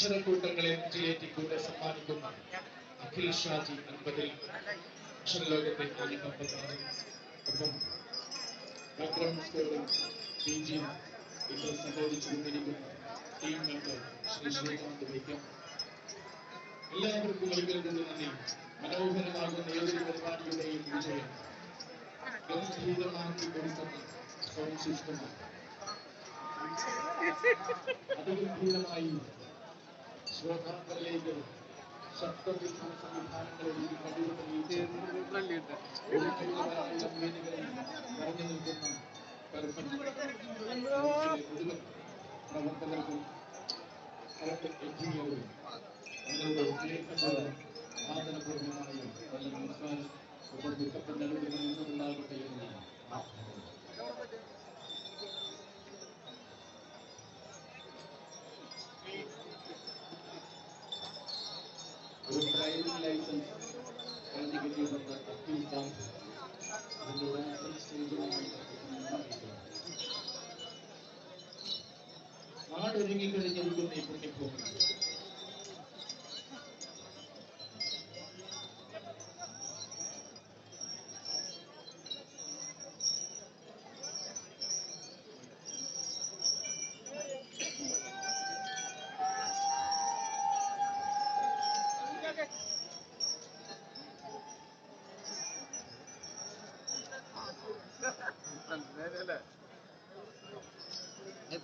അക്ഷരക്കൂട്ടങ്ങളെ കൂടെ സമ്മാനിക്കുന്ന അഖിൽ ഷാജി അൻപതിൽ അക്ഷരലോകത്തെ സംബോധിച്ചുകൊണ്ടിരിക്കുന്ന ടീം എല്ലാവർക്കും വിജയം శ్రీకాకుళం ಸಪ್ತಮಿ ಸಂಸ್ಥಾನಗಳಲ್ಲಿ ಪಡೆಯುವುದರಲ್ಲಿ ಹೊರಗೆ ನಿಂತಿದ್ದಾನೆ ಪ್ರವರ್ತಕರು ಕರೆಕ್ಟ್ ಎಜ್ಜಿಯವರು ಎಲ್ಲರೂ ಉಲ್ಲೇಖಗಳು ಆಧಾರಪೂರ್ಣವಾಗಿ ಒಬ್ಬರು ದುಃಖಪಟ್ಟವರು ನಾಲ್ಕು ಕೈಯಲ್ಲಿ give them that income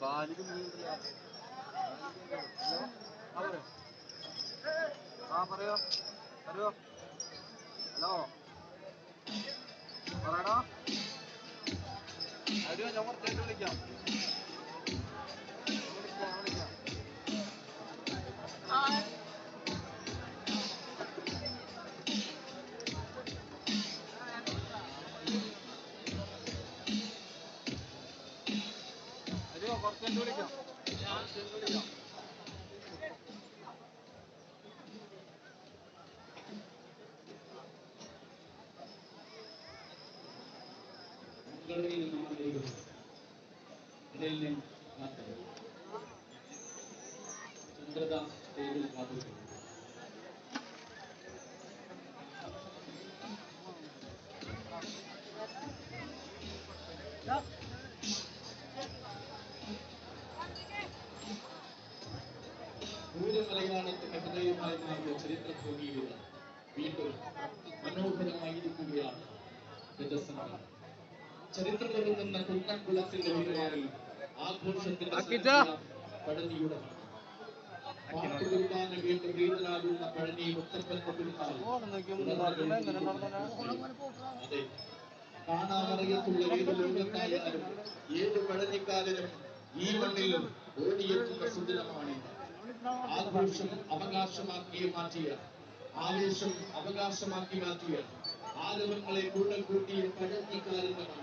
ആ. പറയോ. Hello hello? പറയടാ. അടിയോ ഞാൻ കുറച്ചായിട്ട് വിളിക്കാം. മുൻഗണനയിൽ നമ്മളിലേക്ക് ചന്ദ്രദാസ് സ്റ്റേജിൽ കാത്തിരിക്കുന്നു പൂരമലയാളത്തിന്റെ ഹൃദയമായി മാറിയ ചരിത്രഭൂമിയിലൂടെ വീണ്ടും മനോഹരമായിരിക്കുകയാണ് രജസമരം കുന്നംകുളത്തിന്റെ ആഘോഷത്തിന്റെ പഴനിയുടെ പാട്ടുകുർബാന പഴനി മുത്തപ്പന്റെ അതെ. കാണാമറിയത്തുള്ള ഏത് ഏത് പഴനിക്കാരനും ഈ മണ്ണിൽ ഓടിയെത്തുന്ന സുദിനമാണ് ആഘോഷം അവകാശമാക്കി മാറ്റിയ ആവേശം അവകാശമാക്കി മാറ്റിയ ആരവങ്ങളെ കൂട്ടൽ കൂട്ടിയ പഴഞ്ഞിക്കാരന്റെ മണ്ണ്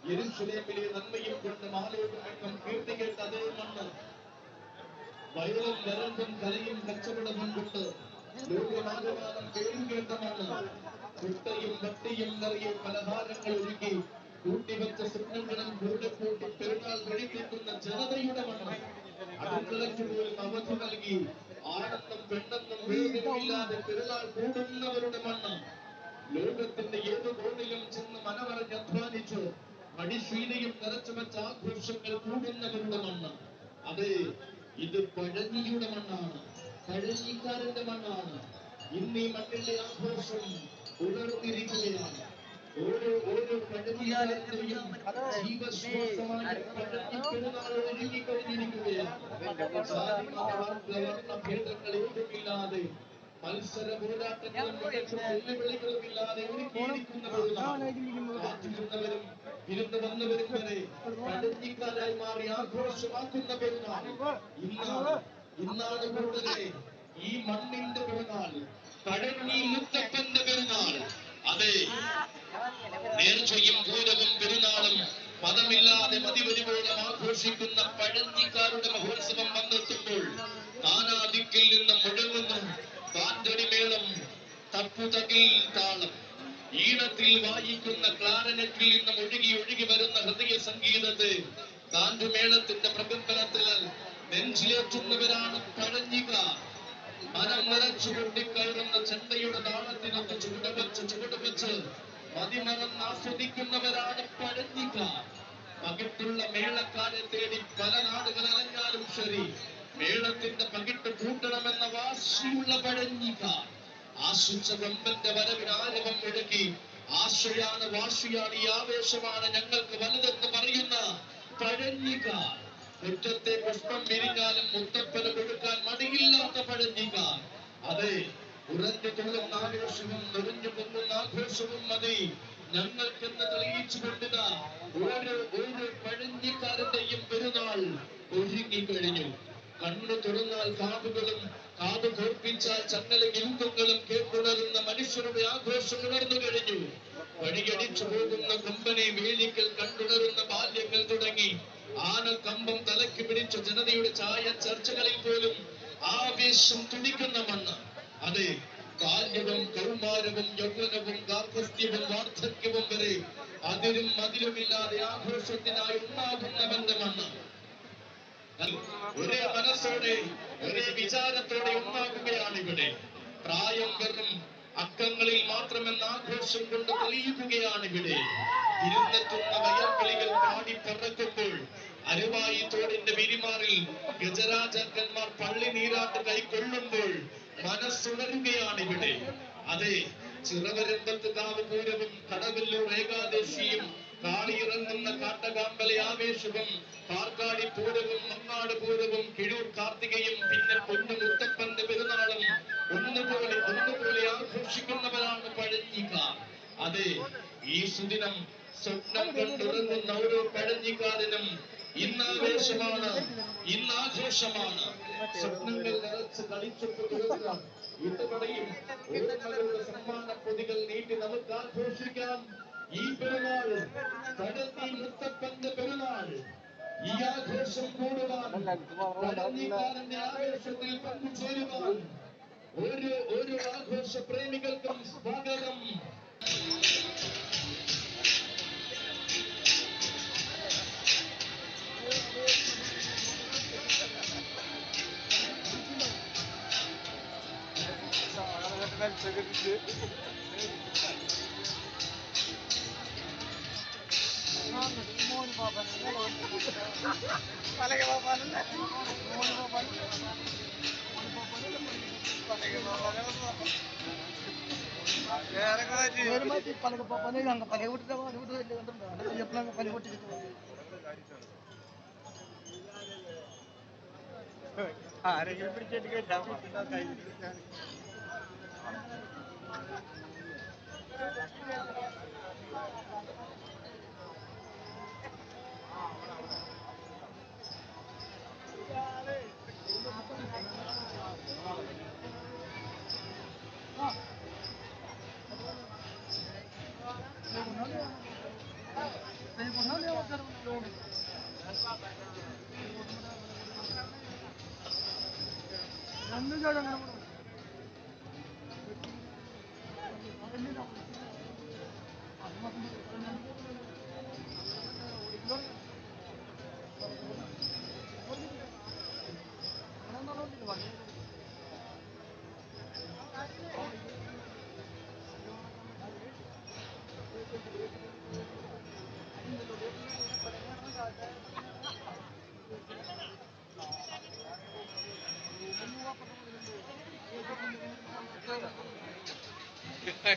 നന്മയും കൊണ്ട് മാലോകമെങ്ങും കീർത്തി കേട്ട മണ്ണ് വയലും വരമ്പും കലയും കച്ചവടവും കൊണ്ട് ലോകമാകമാനം പേരും കേട്ടമാണ് കുട്ടയും വട്ടിയും നിറയെ പലഹാരങ്ങൾ ഒരുക്കി കൂട്ടിവെച്ച സ്വപ്നങ്ങളും കൂടെ കൂട്ടി പെരുന്നാൾ കഴിപ്പിക്കുന്ന ജനതയുടെ മണ്ണ്. അടുക്കളയ്ക്ക് പോലും അവധി നൽകി പെണ്ണെന്നും വേദനയില്ലാതെ പെരുന്നാൾ കൂടുന്നവരുടെ മണ്ണ്. ലോകത്തിന്റെ ഏത് കോണിലും ചെന്ന് മനമറിഞ്ഞ് മടിശീലയും നിറച്ചു വെച്ച ആഘോഷങ്ങൾ കൂടുന്നവരുടെ മണ്ണ് അതെ ഇത് പഴഞ്ഞിയുടെ മണ്ണാണ്. പഴഞ്ഞിക്കാരന്റെ മണ്ണാണ്. ഇന്ന് ഈ മണ്ണിന്റെ ആഘോഷം ഉണർന്നിരിക്കുകയാണ്. ഓരോ ഓരോ പഴഞ്ഞിക്കാരന്റെയും ജീവശ്വാസമായി പഴഞ്ഞി പെരുന്നാൾ ഒരുങ്ങിക്കഴിഞ്ഞിരിക്കുകയാണ്. വർണ ഭേദങ്ങൾ ഏതുമില്ലാതെ മത്സര പോരാട്ടങ്ങളും വെല്ലുവിളികളും ഇല്ലാതെ ഒരുക്കിയിരിക്കുന്ന ഒരു കാത്തിരുന്നവരും ഇരുന്ന് വന്നവരും വരെ മാറി ആഘോഷമാക്കുന്ന പെരുന്നാൾ. ഇന്നാണ് ഇന്നാണ് കൂടുതലെ ഈ മണ്ണിന്റെ പെരുന്നാൾ കടഞ്ഞി മുത്തപ്പന്റെ പെരുന്നാൾ. അതെ നേർച്ചയും പൂരവും പെരുന്നാളും പദമില്ലാതെ മതിവരുവോളം ആഘോഷിക്കുന്ന പഴഞ്ഞിക്കാരുടെ മഹോത്സവം വന്നെത്തുമ്പോൾ നാനാദിക്കിൽ നിന്ന് മുഴങ്ങുന്നു പാന്തടി മേളം തപ്പുതകിൽ താളം. ഈണത്തിൽ വായിക്കുന്ന ക്ലാരനറ്റിൽ നിന്ന് ഒഴുകി ഒഴുകി ഹൃദയ സംഗീതത്തെ കാന്തുമേളത്തിന്റെ പ്രകമ്പനത്തിൽ നെഞ്ചിലേറ്റുന്നവരാണ് പഴഞ്ഞിക. മനം നിറച്ചു കൊണ്ടിക്കയറുന്ന ചെണ്ടയുടെ താളത്തിനൊത്ത് ചുവടുവെച്ച് ചുവടുവെച്ച് മതിമറന്ന് ആസ്വദിക്കുന്നവരാണ് പഴഞ്ഞിക. പകിട്ടുള്ള മേളക്കാരെ തേടി പല നാടുകൾ അലഞ്ഞാലും ശരി മേളത്തിന്റെ പകിട്ട് കൂട്ടണമെന്ന വാശിയുള്ള പഴഞ്ഞിക. ആശിച്ച വെമ്പന്റെ വരവിനാരവം മുഴക്കി ആശയാണ് വാശിയാണ് ഈ ആവേശമാണ് ഞങ്ങൾക്ക് വലുതെന്ന് പറയുന്ന പഴഞ്ഞിക്കാർ മുറ്റത്തെ പുഷ്പം വിരിഞ്ഞാലും മുത്തപ്പന് കൊടുക്കാൻ മടിയില്ലാത്ത പഴഞ്ഞിക്കാർ അതെ ഉറഞ്ഞു തുള്ളുന്ന ആവേശവും നെറിഞ്ഞു പൊങ്ങുന്ന ആഘോഷവും മതി. ഞങ്ങൾക്കെന്ന് തെളിയിച്ചു കൊണ്ടുക ഓരോ ഓരോ പഴഞ്ഞിക്കാരന്റെയും പെരുന്നാൾ ഒരുങ്ങിക്കഴിഞ്ഞു കണ്ണു തുറന്നാൽ കാതുകളും കാത് കോർപ്പിച്ചാൽ ചങ്ങല ഇരുമ്പുകളും കേട്ടുണരുന്ന മനുഷ്യരുടെ ആഘോഷം ഉണർന്നു കഴിഞ്ഞു. വഴിയടിച്ചു പോകുന്ന കൊമ്പനെ വേലിക്കൽ കണ്ടുണരുന്ന ബാല്യങ്ങൾ തുടങ്ങി. ആനക്കമ്പം തലയ്ക്ക് പിടിച്ച ജനതയുടെ ചായ ചർച്ചകളിൽ പോലും ആവേശം തുടിക്കുന്ന മണ്ണ്. അതെ മനസ്സോടെ ഒരേ വിചാരത്തോടെ ഒന്നാകുകയാണ് ഇവിടെ. പ്രായം വെറും അക്കങ്ങളിൽ മാത്രമെന്ന ആഘോഷം കൊണ്ട് തെളിയിക്കുകയാണ് ഇവിടെ. ഇരുന്നെത്തുന്ന വയർക്കിളികൾ പാടി പറക്കുമ്പോൾ അരുവായി തോടിന്റെ വിരിമാറിൽ ഗജരാജാക്കന്മാർ പള്ളി നീരാട്ട് കൈക്കൊള്ളുമ്പോൾ മനസ്സുണരുകയാണ് ഇവിടെ. അതെ ചിറവരമ്പത്ത് കാവ് പൂരവും കടവല്ലൂർ ഏകാദശിയും കാളിയിറങ്ങുന്ന കാട്ടകാമ്പലെ ആവേശവും പാർക്കാടി പൂരവും മങ്ങാട് പൂരവും കിഴൂർ കാർത്തികയും പിന്നെ പൊന്നു മുത്തപ്പന്റെ പെരുന്നാളും ഒന്നുപോലെ ഒന്നുപോലെ ആഘോഷിക്കുന്നവരാണ് പഴഞ്ഞിക്കാർ അതെ ഈ സുദിനം സ്വപ്നം കണ്ടുറങ്ങുന്ന ഓരോ പഴഞ്ഞിക്കാരനും ഇന്നാവേശമാണ് ഇന്നാഘോഷമാണ്. സ്വപ്നങ്ങൾ നിറച്ച് കളിച്ചു ഇട്ടുപടയും ഓർമ്മകളുടെ സമ്മാന പൊതികൾ നീട്ടി നമുക്ക് ആഘോഷിക്കാം. ഈ പെരുന്നാൾ തടത്തി മുത്തപ്പന്റെ പെരുന്നാൾ ഈ ആഘോഷം കൂടുവാൻ തടഞ്ഞിക്കാരന്റെ ആവേശത്തിൽ പങ്കുചേരുവാൻ ഒരു ഒരു ആഘോഷ പ്രേമികൾക്കും സ്വാഗതം Ben çekildi. పలక కొట్టిన వాడు చెప్పినాక పని അന്നുചാരം ഓടിക്കുന്നു Nein,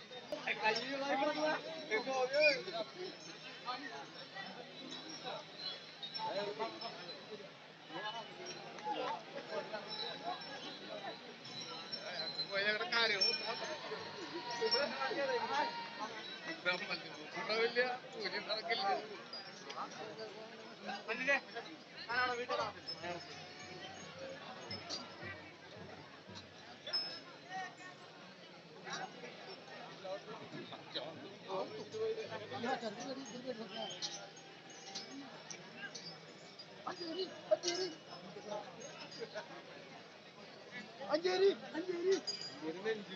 ഊരിപ്പോയതാ ഊരി ചൂടായതോട്ടാ ആ ചെന്നൈയിൽ നന്നായിട്ട് വലിയ പൂജ നടക്കില്ല അഞ്ചേരി അഞ്ചേരി ഒരു നെഞ്ചു